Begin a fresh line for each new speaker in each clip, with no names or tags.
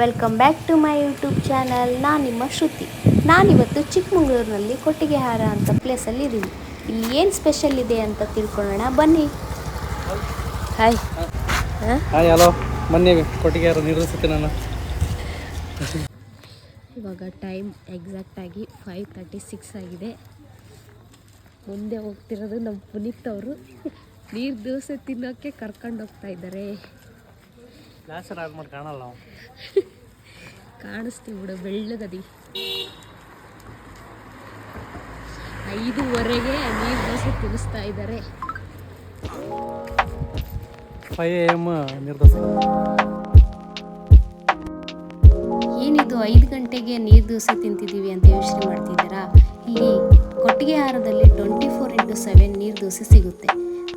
Welcome back to my YouTube channel ನಾನು ನಿಮ್ಮ ಶ್ರುತಿ. ನಾನಿವತ್ತು ಚಿಕ್ಕಮಗಳೂರಿನಲ್ಲಿ ಕೊಟ್ಟಿಗೆಹಾರ ಅಂತ ಪ್ಲೇಸಲ್ಲಿ ಇದ್ದೀನಿ. ಇಲ್ಲಿ ಏನು ಸ್ಪೆಷಲ್ ಇದೆ ಅಂತ ತಿಳ್ಕೊಳ್ಳೋಣ. ಬನ್ನಿ. ಹಾಯ್
ಹಾಯ್ ಹಲೋ ಬನ್ನಿ ಕೊಟ್ಟಿಗೆ ಯಾರು ನಿರ್ವಹಿಸುತ್ತೆ ನಾನು.
ಇವಾಗ ಟೈಮ್ ಎಕ್ಸಾಕ್ಟಾಗಿ ಫೈವ್ ತರ್ಟಿ ಸಿಕ್ಸ್ ಆಗಿದೆ. ಮುಂದೆ ಹೋಗ್ತಿರೋದು ನಮ್ಮ ಪುನೀತ್ ಅವರು. ನೀರು ದೋಸೆ ತಿನ್ನೋಕ್ಕೆ ಕರ್ಕೊಂಡು ಹೋಗ್ತಾ ಇದ್ದಾರೆ
ಲಾಸ್ಟ್ ಆಡ್ ಮಾಡಿ ಕಾಣಲ್ಲ ನಾವು
ಕಾಣಿಸ್ತೀವಿ ಬಿಡು ಬೆಳ್ಳಗದಿ. ಐದೂವರೆಗೆ ನೀರು ದೋಸೆ ತಿನ್ನಿಸ್ತಾ ಇದ್ದಾರೆ
ಫೈವ್ ಎ ಎಂ ನಿರ್ದೇಶಕ
ಏನಿದು ಐದು ಗಂಟೆಗೆ ನೀರು ದೋಸೆ ತಿಂತಿದ್ದೀವಿ ಅಂತ ಯೋಚನೆ ಮಾಡ್ತಿದ್ದೀರಾ? ಇಲ್ಲಿ ಕೊಟ್ಟಿಗೆ ಹಾರದಲ್ಲಿ ಟ್ವೆಂಟಿ ಫೋರ್ ಇಂಟು ಸೆವೆನ್ ನೀರು ದೋಸೆ ಸಿಗುತ್ತೆ.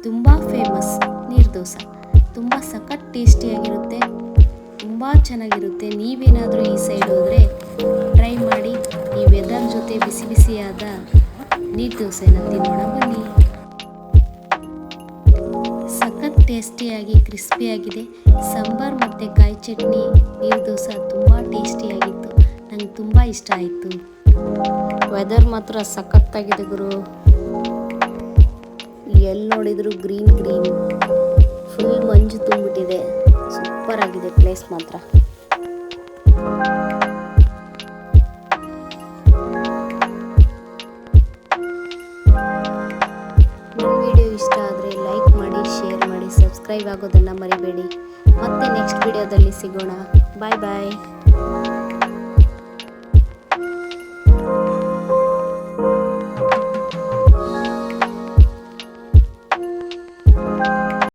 ತುಂಬ ಫೇಮಸ್ ನೀರು ದೋಸೆ. ತುಂಬ ಸಖತ್ ಟೇಸ್ಟಿಯಾಗಿರುತ್ತೆ ತುಂಬ ಚೆನ್ನಾಗಿರುತ್ತೆ. ನೀವೇನಾದರೂ ಈ ಸೈಡ್ ಹೋದರೆ ಟ್ರೈ ಮಾಡಿ. ಈ ವೆದರ್ ಜೊತೆ ಬಿಸಿ ಬಿಸಿಯಾದ ನೀರು ದೋಸೆನ ತಿನ್ನೋಣ ಬನ್ನಿ. ಸಖತ್ ಟೇಸ್ಟಿಯಾಗಿ ಕ್ರಿಸ್ಪಿಯಾಗಿದೆ ಸಾಂಬಾರ್ ಮತ್ತು ಕಾಯಿ ಚಟ್ನಿ, ನೀರು ದೋಸೆ ತುಂಬ ಟೇಸ್ಟಿಯಾಗಿತ್ತು ನಂಗೆ ತುಂಬ ಇಷ್ಟ ಆಯಿತು. ವೆದರ್ ಮಾತ್ರ ಸಖತ್ತಾಗಿದೆ ಗುರು. ಎಲ್ಲಿ ನೋಡಿದ್ರು ಗ್ರೀನ್ ಗ್ರೀನ್ ಫುಲ್ ಮಂಜು ತುಂಬಿಟ್ಟಿದೆ. ಸೂಪರ್ ಆಗಿದೆ ಪ್ಲೇಸ್ ಮಾತ್ರ. ವಿಡಿಯೋ ಇಷ್ಟ ಆದರೆ ಲೈಕ್ ಮಾಡಿ ಶೇರ್ ಮಾಡಿ ಸಬ್ಸ್ಕ್ರೈಬ್ ಆಗೋದನ್ನು ಮರಿಬೇಡಿ. ಮತ್ತೆ ನೆಕ್ಸ್ಟ್ ವಿಡಿಯೋದಲ್ಲಿ ಸಿಗೋಣ. ಬಾಯ್ ಬಾಯ್